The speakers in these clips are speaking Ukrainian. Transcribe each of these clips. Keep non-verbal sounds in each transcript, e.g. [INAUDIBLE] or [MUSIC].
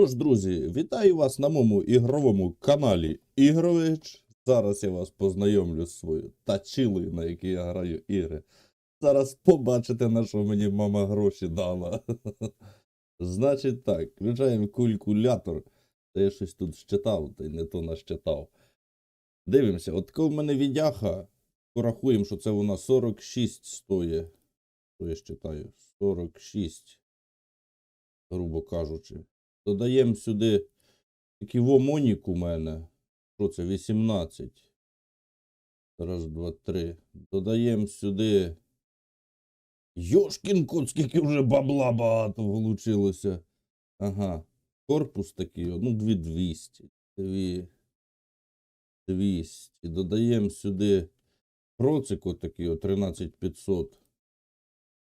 Що ж, друзі, вітаю вас на моєму ігровому каналі Ігрович. Зараз я вас познайомлю з своєю тачилою, на якій я граю ігри. Зараз побачите, на що мені мама гроші дала. [LAUGHS] Значить так, включаємо калькулятор. Та я щось тут щитав, та й не то нащитав. Дивимося, от коли в мене відяха, порахуємо, що це вона 46 стоїть. Що я считаю? 46, грубо кажучи. Додаємо сюди такий вомонік у мене. Що це? 18. Раз, два, три. Додаємо сюди. Йошкін скільки вже бабла багато вилучилося. Ага. Корпус такий, ну, 2200. 2. 200. Додаємо сюди процик отакий, о, 13500.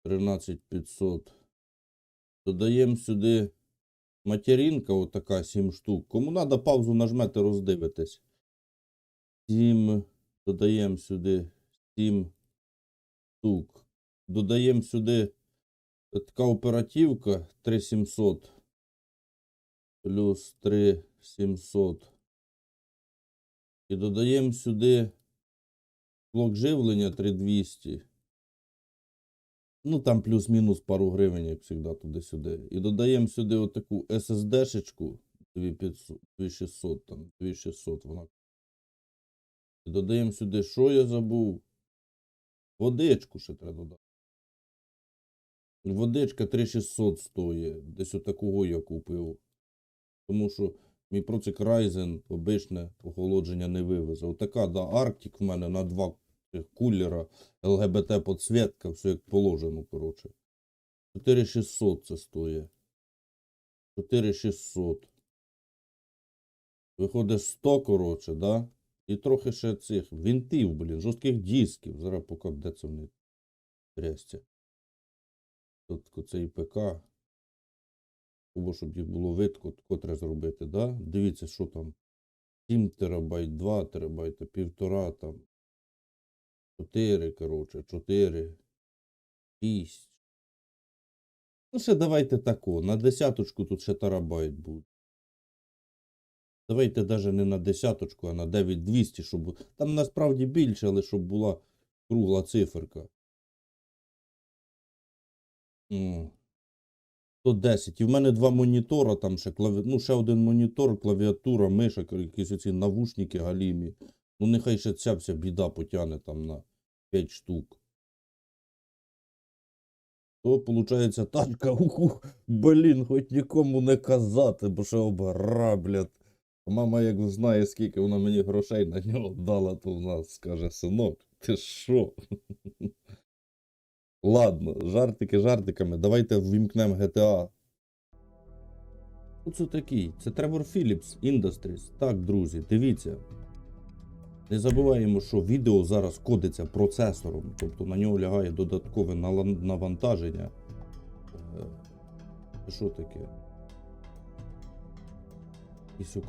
13500. Додаємо сюди материнка, отака 7 штук. Кому треба, паузу нажмете, роздивитесь. 7. Додаємо сюди 7 штук. Додаємо сюди така оперативка 3700 плюс 3700. І додаємо сюди блок живлення 3200. Ну, там плюс-мінус пару гривень, як завжди, туди-сюди. І додаємо сюди отаку SSD-шечку 2600, там, 2600 вона. І додаємо сюди, що я забув? Водичку ще треба додати. Водичка 3600 стоїть. Десь отакого я купив. Тому що мій процик Ryzen обичне охолодження не вивезе. Отака, да, Arctic в мене на два цих кулера, ЛГБТ подсвітка, все як положено, коротше. 4600 це стоїть. 4600. Виходить 100, коротше, да? І трохи ще цих вінтів, блін, жорстких дисків. Зараз поки де це вони трясться. Тут цей ПК. Або щоб їх було видко, котре зробити, да? Дивіться, що там. 7 терабайт, 2 терабайта, півтора там. 4, коротше, 4, 6. Ну, ще давайте тако. На десяточку тут ще терабайт буде. Давайте навіть не на десяточку, а на 9200, щоб. Там насправді більше, але щоб була кругла циферка. 110. І в мене два монітора, там ще клаві... ну, ще один монітор, клавіатура, миша, якісь оці навушники галімі. Ну, нехай ще ця вся біда потягне там на 5 штук. То, виходить, тачка, уху, блін, хоч нікому не казати, бо ще обграблять. Мама, як знає, скільки вона мені грошей на нього дала, то вона скаже, синок, ти що? Ладно, жартики жартиками, давайте ввімкнемо GTA. Що це такий? Це Тревор Phillips Industries. Так, друзі, дивіться. Не забуваємо, що відео зараз кодиться процесором, тобто на нього лягає додаткове навантаження. Е, що таке?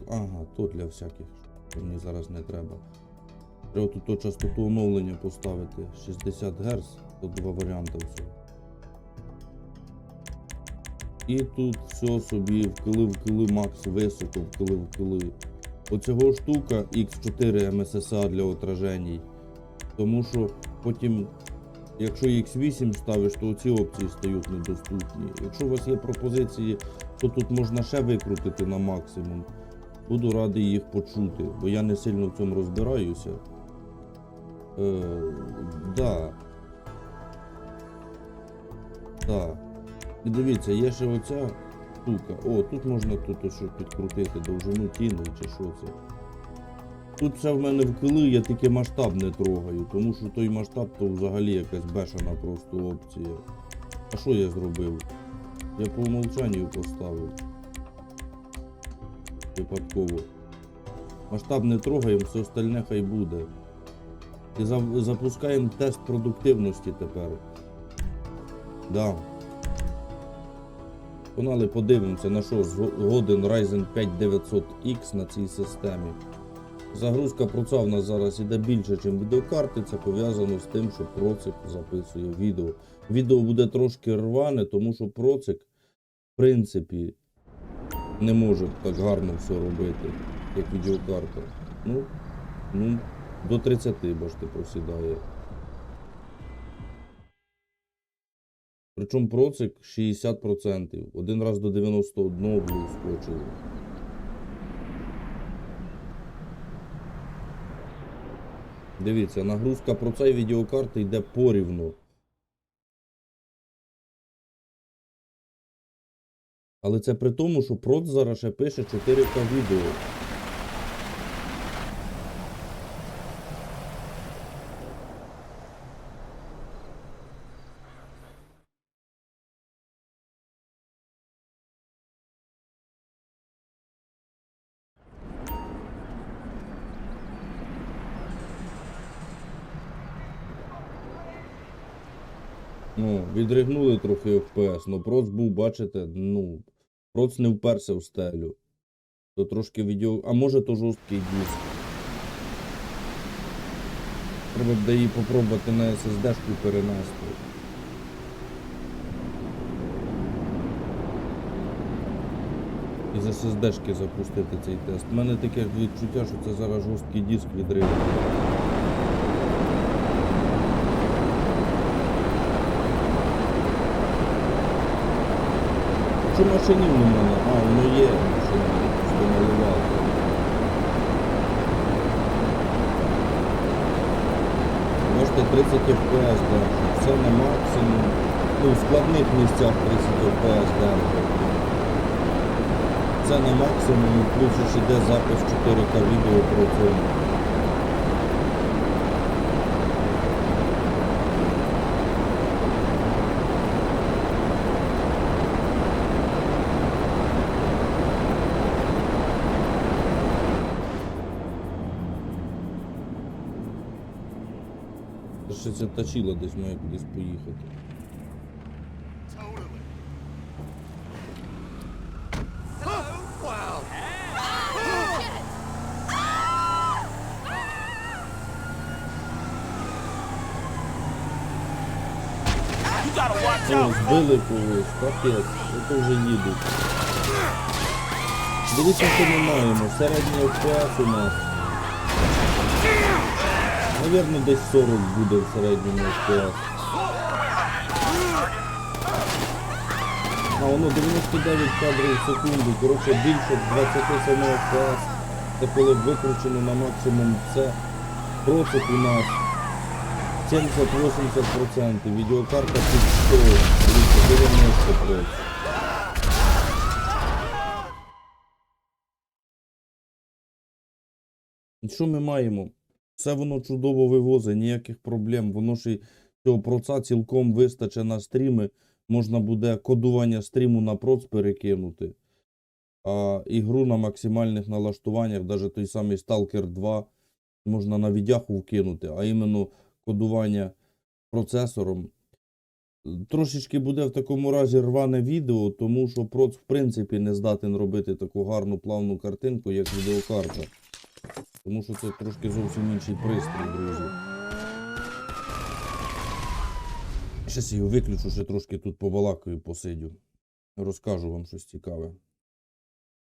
Ага, то для всяких. що Мені зараз не треба. Треба тут то частоту оновлення поставити 60 Гц, тут два варіанти всього. І тут все собі вкили вкили макс високо, вкили вкили. Оцього штука X4 MSSA для отраженій. Тому що потім, якщо X8 ставиш, то ці опції стають недоступні. Якщо у вас є пропозиції, то тут можна ще викрутити на максимум. Буду радий їх почути, бо я не сильно в цьому розбираюся. Е, да. Да. І дивіться, є ще оця штука. О, тут можна тут ось що підкрутити довжину тіни чи що це. Тут все в мене в кили, я тільки масштаб не трогаю, тому що той масштаб то взагалі якась бешена просто опція. А що я зробив? Я по умолчанню поставив. Випадково. Масштаб не трогаємо, все остальне хай буде. І запускаємо тест продуктивності тепер. Да. Погнали подивимося, на що згоден Ryzen 5 900X на цій системі. Загрузка проца в нас зараз іде більше, ніж відеокарти. Це пов'язано з тим, що процик записує відео. Відео буде трошки рване, тому що процик, в принципі, не може так гарно все робити, як відеокарта. Ну, ну, до 30, бачите, просідає. Причому процик 60%. Один раз до 91 було скочило. Дивіться, нагрузка про цей відеокарти йде порівну. Але це при тому, що проц зараз ще пише 4К відео. Ну, відригнули трохи FPS, ну проц був, бачите, ну, проц не вперся в стелю. То трошки відео. А може то жорсткий диск. Треба буде її попробувати на SSD-шку перенести. І з SSD-шки запустити цей тест. У мене таке відчуття, що це зараз жорсткий диск відрив. Що машинів немає? А, воно є просто. Можете 30 FPS держить. Це на максимум. Ну, в складних місцях 30 FPS держить. Це на максимум, плюс йде запис 4К відео про цьому. Та Ще це десь має кудись поїхати. О, збили когось, капець, це вже їдуть. Дивіться, що ми маємо. Середній FPS у нас. Навірно, десь 40 буде в середньому FPS. А воно 99 кадрів в секунду, коротше більше 27 FPS. Це коли викручено на максимум це. Процик у нас 70-80%, відеокарта під 100, 90%. Що ми маємо? Все воно чудово вивозить, ніяких проблем. Воно ж і цього проца цілком вистачить на стріми. Можна буде кодування стріму на проц перекинути. А ігру на максимальних налаштуваннях, навіть той самий Stalker 2, можна на відяху вкинути, а іменно кодування процесором. Трошечки буде в такому разі рване відео, тому що проц в принципі не здатен робити таку гарну плавну картинку, як відеокарта. Тому що це трошки зовсім інший пристрій, друзі. Щас його виключу, ще трошки тут побалакаю, посидю. Розкажу вам щось цікаве.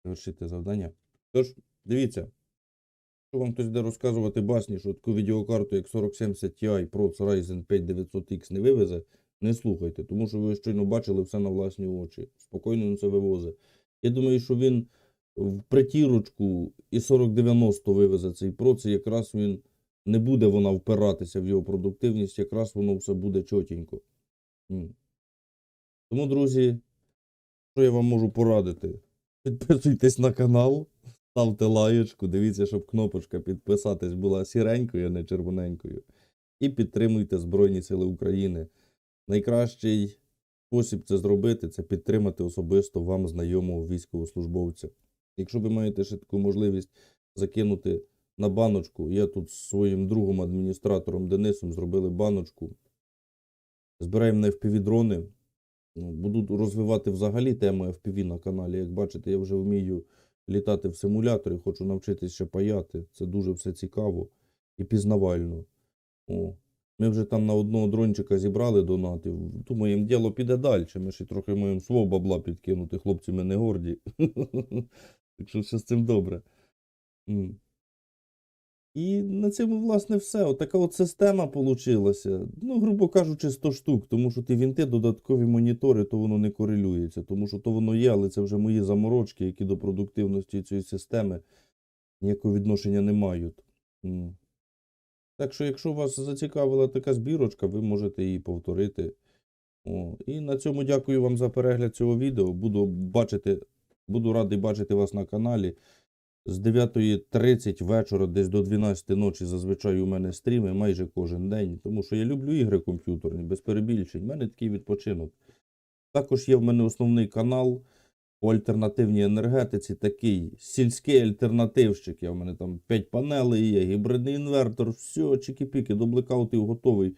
Завершити завдання. Тож, дивіться. Якщо вам хтось буде розказувати басні, що таку відеокарту, як 4070 Ti Pro Ryzen 5 900X не вивезе, не слухайте, тому що ви щойно бачили все на власні очі. Спокійно він це вивозить. Я думаю, що він в притірочку і 4090 вивезе цей це якраз він не буде вона впиратися в його продуктивність, якраз воно все буде чотенько. Тому, друзі, що я вам можу порадити? Підписуйтесь на канал, ставте лаєчку, дивіться, щоб кнопочка підписатись була сіренькою, а не червоненькою. І підтримуйте Збройні Сили України. Найкращий спосіб це зробити це підтримати особисто вам знайомого військовослужбовця. Якщо ви маєте ще таку можливість закинути на баночку, я тут з своїм другом адміністратором Денисом зробили баночку. Збираємо на FPV-дрони. Ну, буду розвивати взагалі тему FPV на каналі. Як бачите, я вже вмію літати в симуляторі, хочу навчитися ще паяти. Це дуже все цікаво і пізнавально. О. Ми вже там на одного дрончика зібрали донатів. Думаємо, діло піде далі. Ми ще трохи маємо свого бабла підкинути. Хлопці, ми не горді. [LAUGHS] Так що все з цим добре. М. І на цьому, власне, все. Отака от система получилася. Ну, грубо кажучи, 100 штук, тому що ті вінти, додаткові монітори, то воно не корелюється. Тому що то воно є, але це вже мої заморочки, які до продуктивності цієї системи ніякого відношення не мають. М. Так що, якщо вас зацікавила така збірочка, ви можете її повторити. О, і на цьому дякую вам за перегляд цього відео. Буду бачити, буду радий бачити вас на каналі. З 9.30 вечора, десь до 12 ночі, зазвичай у мене стріми майже кожен день, тому що я люблю ігри комп'ютерні, без перебільшень. У мене такий відпочинок. Також є в мене основний канал по альтернативній енергетиці, такий сільський альтернативщик. Я в мене там 5 панелей є, гібридний інвертор, все, чики-піки, до блекаутів готовий.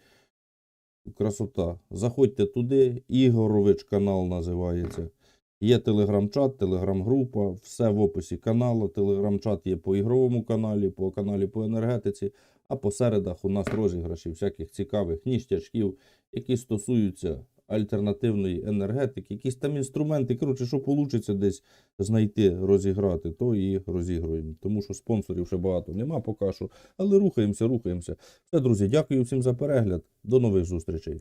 Красота. Заходьте туди, Ігорович канал називається. Є телеграм-чат, телеграм-група, все в описі каналу. Телеграм-чат є по ігровому каналі, по каналі по енергетиці, а по середах у нас розіграші всяких цікавих ніштячків, які стосуються альтернативної енергетики, якісь там інструменти. Коротше, що вийде десь знайти, розіграти, то і розігруємо. Тому що спонсорів ще багато нема поки що, але рухаємося, рухаємося. Все, друзі, дякую всім за перегляд. До нових зустрічей.